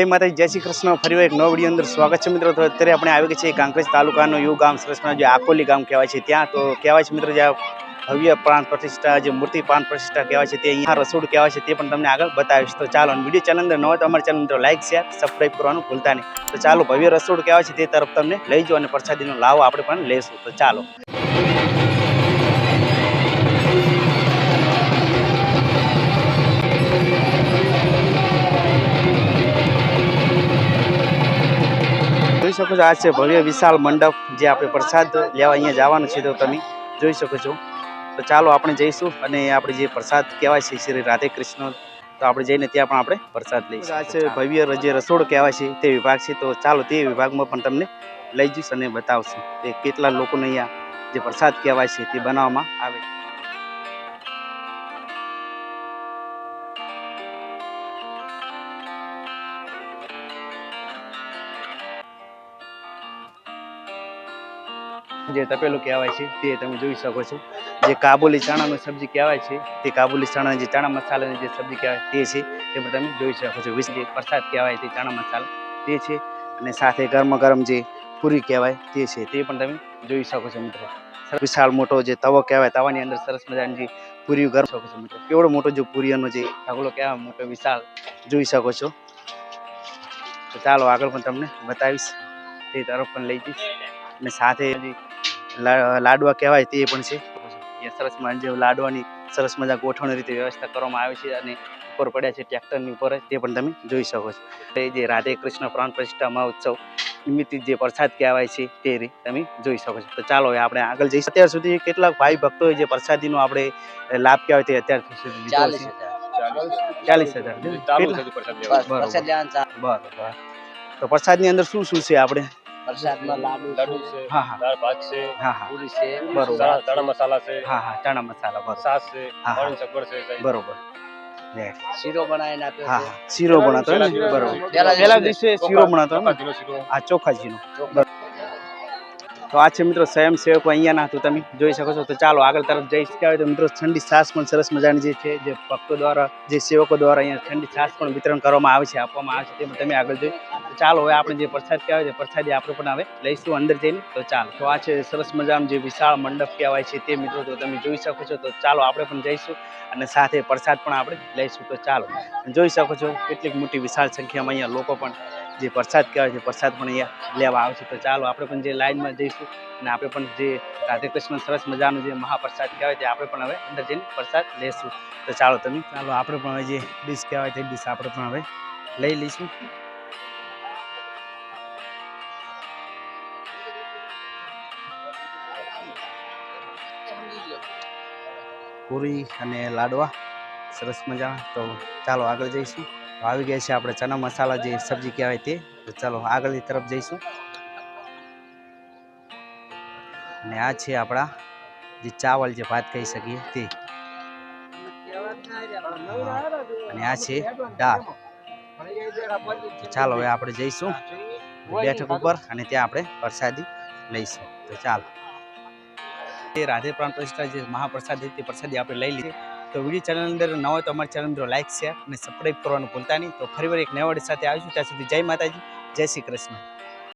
જય માતાજી, જય શ્રી કૃષ્ણ. ફરી એક નવો વીડિયો અંદર સ્વાગત છે મિત્રો. તો અત્યારે આપણે આવી ગયા છીએ કાંકરેજ તાલુકાનું યુ ગામ સરસમાં જે આકોલી ગામ કહેવાય છે ત્યાં. તો કહેવાય છે મિત્રો, જે ભવ્ય પ્રાણ પ્રતિષ્ઠા, જે મૂર્તિ પ્રાણ પ્રતિષ્ઠા કહેવાય છે તે અહીંયા રસોડ કહેવાય છે તે પણ તમને આગળ બતાવીશ. તો ચાલો વીડિયો ચેનલ અંદર ન હોય તો અમારા ચેનલ મિત્રો લાઈક, શેર સબસ્ક્રાઈબ કરવાનું ભૂલતા નહીં. તો ચાલો, ભવ્ય રસોડ કહેવાય છે તે તરફ તમને લઈ જાઓ અને પ્રસાદીનો લાવો, આપણે પણ લઈશું. તો ચાલો. શકો છો. આ છે ભવ્ય વિશાળ મંડપ જે આપણે પ્રસાદ લેવા અહીંયા જવાનું છે. તો તમે જોઈ શકો છો. તો ચાલો આપણે જઈશું અને આપણે જે પ્રસાદ કહેવાય છે, શ્રી રાધે કૃષ્ણ, તો આપણે જઈને ત્યાં પણ આપણે પ્રસાદ લઈશું આ છે ભવ્ય જે રસોડ કહેવાય છે, તે વિભાગ છે. તો ચાલો તે વિભાગમાં પણ તમને લઈ જઈશ અને બતાવશું કે કેટલા લોકોને અહીંયા જે પ્રસાદ કહેવાય છે, તે બનાવવામાં આવે. છે જે તપેલું કહેવાય છે, તે તમે જોઈ શકો છો. જે કાબુલી ચણાનું સબ્જી કહેવાય છે, તે કાબુલી ચણા જે ચણા મસાલાની જે સબ્જી કહેવાય, તે છે, તે પણ તમે જોઈ શકો છો. વિશે પ્રસાદ કહેવાય તે ચણા મસાલા, તે છે. અને સાથે ગરમ ગરમ જે પૂરી કહેવાય, તે છે, તે પણ તમે જોઈ શકો છો મિત્રો. વિશાળ મોટો જે તવો કહેવાય, તવાની અંદર સરસ મજાની જે પૂરી ગરમ શકો છો મિત્રો. કેવડો મોટો જે પૂરીઓનો જે ઢગલો કહેવાય, મોટો વિશાળ, જોઈ શકો છો. તો ચાલો આગળ પણ તમને બતાવીશ. તે તરફ પણ લઈ જઈશ. અને સાથે લાડવા કહેવાય તે પણ છે. એ સરસ મજા જે લાડવાની સરસ મજા ગોઠવણી રીતે વ્યવસ્થા કરવામાં આવે છે અને ઉપર પડ્યા છે ટ્રેક્ટરની ઉપર તે પણ તમે જોઈ શકો છો. એ જે રાધે કૃષ્ણ પ્રાણ પ્રતિષ્ઠા મહોત્સવ નિમિત્તે જે પ્રસાદ કહેવાય છે તે રીતે તમે જોઈ શકો છો. તો ચાલો હવે આપણે આગળ જઈશું. અત્યાર સુધી કેટલાક ભાઈ ભક્તોએ જે પ્રસાદીનો આપણે લાભ કહેવાય તે અત્યાર સુધી ચાલીસ હજાર. બરોબર. તો પ્રસાદની અંદર શું શું છે આપણે? પ્રસાદમાં લાડુ લાડુ છે છે હા હા. દાળ ભાત છે હા હા. પૂરી છે બરોબર. ચણા મસાલા છે હા હા ચણા મસાલા બરોબર. છાશ છે હા. પાણી સગવડ છે બરોબર. શીરો બનાવીને આપ્યો હા હા. શીરો બનાતો બરોબર. પહેલા દિવસે દિવસે શીરો બનાતો હોય ને? ચોખાજીનો શીરો. તો આ છે મિત્રો સ્વયંસેવકો અહીંયાના હતું, તમે જોઈ શકો છો. તો ચાલો આગળ તરફ જઈ શકાય તો મિત્રો ઠંડી છાશ પણ સરસ મજાની જે છે, જે ભક્તો દ્વારા, જે સેવકો દ્વારા અહીંયા ઠંડી છાશ પણ વિતરણ કરવામાં આવે છે, આપવામાં આવે છે તે તમે આગળ જોઈ. તો ચાલો હવે આપણે જે પ્રસાદ કહેવાય છે, પ્રસાદી આપણે પણ હવે લઈશું અંદર જઈને. તો ચાલો, તો આ છે સરસ મજાનું જે વિશાળ મંડપ કહેવાય છે તે મિત્રો તો તમે જોઈ શકો છો. તો ચાલો આપણે પણ જઈશું અને સાથે પ્રસાદ પણ આપણે લઈશું. તો ચાલો, જોઈ શકો છો કેટલીક મોટી વિશાળ સંખ્યામાં અહીંયા લોકો પણ જે પ્રસાદ કહેવાય છે પ્રસાદ પણ અહીંયા લેવા આવે છે. તો ચાલો આપણે પણ જે લાઈનમાં જઈશું અને આપણે પણ જે રાધે કૃષ્ણ સરસ મજાનું જે મહાપ્રસાદ કહેવાય છે આપણે પણ હવે અંદર જઈને પ્રસાદ લેશું. તો ચાલો તમે, ચાલો આપણે પણ હવે જે ડીશ કહેવાય તે ડીશ આપણે પણ હવે લઈ લઈશું. પૂરી અને લાડવા, સરસ મજા તો ચાલો આગળ જઈશું. તો આવી ગયા છે આપણે ચના મસાલા જે સબ્જી કહેવાય તે. ચાલો આગળની તરફ જઈશું. અને આ છે આપણા જે ચાવલ જે ભાત કહી શકીએ તે. અને આ છે દાળ. ચાલો હવે આપણે જઈશું. બેઠક ઉપર અને ત્યાં આપણે પ્રસાદી લઈશું. તો ચાલો. તે રાધે પ્રાણ પ્રતિષ્ઠા જે મહાપ્રસાદ તે પ્રસાદી આપણે લઈ લીધી. તો વીડિયો ચેનલ અંદર ન હોય તો અમારી ચેનલ મિત્રો લાઈક શેર અને સબસ્ક્રાઈબ કરવાનું ભૂલતા નહીં. તો ફરીવાર એક નવા સાથે આવીશું. ત્યાં સુધી જય માતાજી, જય શ્રી કૃષ્ણ.